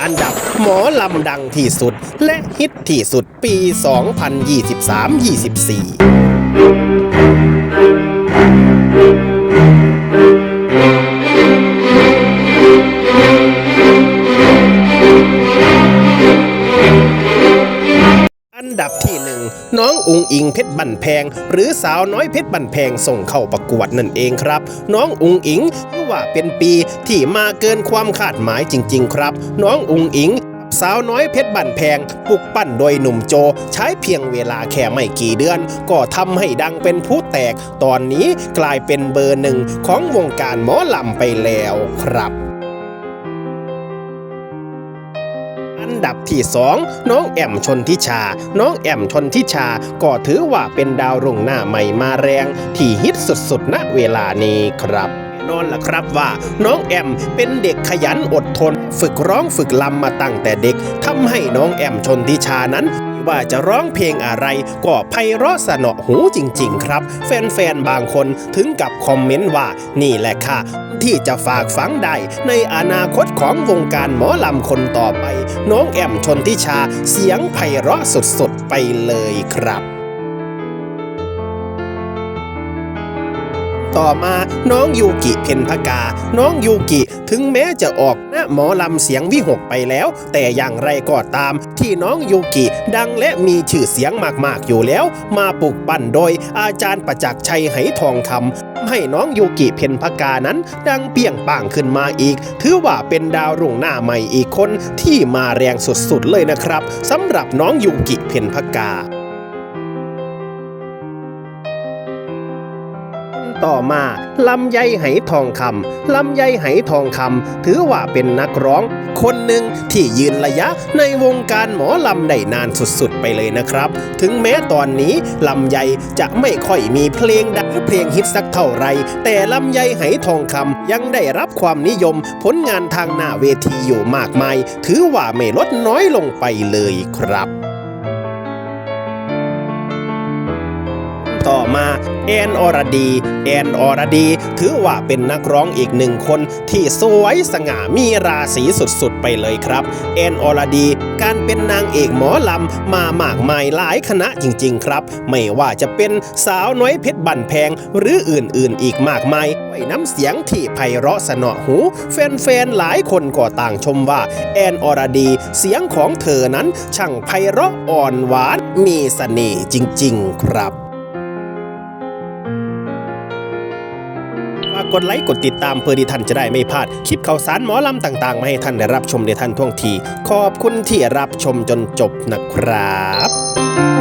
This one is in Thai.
อันดับหมอลำดังที่สุด และฮิตที่สุดปี 2023-24 ดับที่หนึ่งน้องอุงอิงเพชรบันแพง หรือสาวน้อยเพชรบันแพงส่งเข้าประกวดนั่นเองครับ น้องอุงอิงถือว่าเป็นปีที่มาเกินความคาดหมายจริง ๆ ครับ น้องอุงอิงสาวน้อยเพชรบันแพงปลุกปั้นโดยหนุ่มโจ ใช้เพียงเวลาแค่ไม่กี่เดือน ก็ทำให้ดังเป็นผู้แตก ตอนนี้กลายเป็นเบอร์หนึ่งของวงการหมอลำไปแล้วครับ อันดับที่ 2 น้องแอมชนทิชา น้องแอมชนทิชาก็ถือว่าเป็นดาวรุ่งหน้าใหม่มาแรง ที่ฮิตสุดๆณเวลานี้ครับแน่นอนล่ะครับว่าน้องแอมเป็นเด็กขยันอดทน ฝึกร้องฝึกลำมาตั้งแต่เด็กทำให้น้องแอมชนทิชานั้นว่าจะร้องเพลงอะไรก็ไพเราะสนอหูจริง ๆ ครับ แฟนๆ บางคนถึงกับคอมเมนต์ว่านี่แหละค่ะ ที่จะฝากฝังได้ในอนาคตของวงการหมอลำคนต่อไป น้องแอมชนทิชาเสียงไพเราะสุดๆ ไปเลยครับ ต่อมาน้องยูกิเพนพกา น้องยูกิถึงแม้จะออกหน้าหมอลำเสียงวิหกไปแล้ว แต่อย่างไรก็ตาม ที่น้องยูกิดังและมีชื่อเสียงมากๆอยู่แล้ว มาปลุกปั้นโดยอาจารย์ประจักษ์ชัยไหทองคำให้น้องยูกิเพนพกานั้น ดังเปี่ยงป่างขึ้นมาอีก ถือว่าเป็นดาวรุ่งหน้าใหม่อีกคนที่มาแรงสุดๆเลยนะครับสำหรับน้องยูกิเพนพกา ต่อมาลำไยไหทองคำลำไยไหทองคำถือว่าเป็นนักร้อง คนหนึ่งที่ยืนระยะในวงการหมอลำได้นานสุดๆไปเลยนะครับ ถึงแม้ตอนนี้ลำไยจะไม่ค่อยมีเพลงดังเพลงฮิตสักเท่าไร แต่ลำไยไหทองคำยังได้รับความนิยมผลงานทางหน้าเวทีอยู่มากมาย ถือว่าไม่ลดน้อยลงไปเลยครับ ต่อมาแอนอรดี แอนอรดี ถือว่าเป็นนักร้องอีกหนึ่งคนที่สวยสง่ามีราศีสุดๆ ไปเลยครับ แอนอรดี การเป็นนางเอกหมอลำมามากมายหลายคณะจริง ๆ ครับ ไม่ว่าจะเป็นสาวน้อยเพชรบันแพงหรืออื่นๆ อีกมากมายด้วยน้ำเสียงที่ไพเราะสนอหู แฟนๆ หลายคนก็ต่างชมว่า แอนอรดี เสียงของเธอนั้นช่างไพเราะอ่อนหวาน มีเสน่ห์จริง ๆ ครับ ฝากกดไลค์กดติดตามเพื่อที่ท่านจะได้ไม่พลาด คลิปข่าวสารหมอลำต่างๆ มาให้ท่านได้รับชมในท่านท่วงที ขอบคุณที่รับชมจนจบนะครับ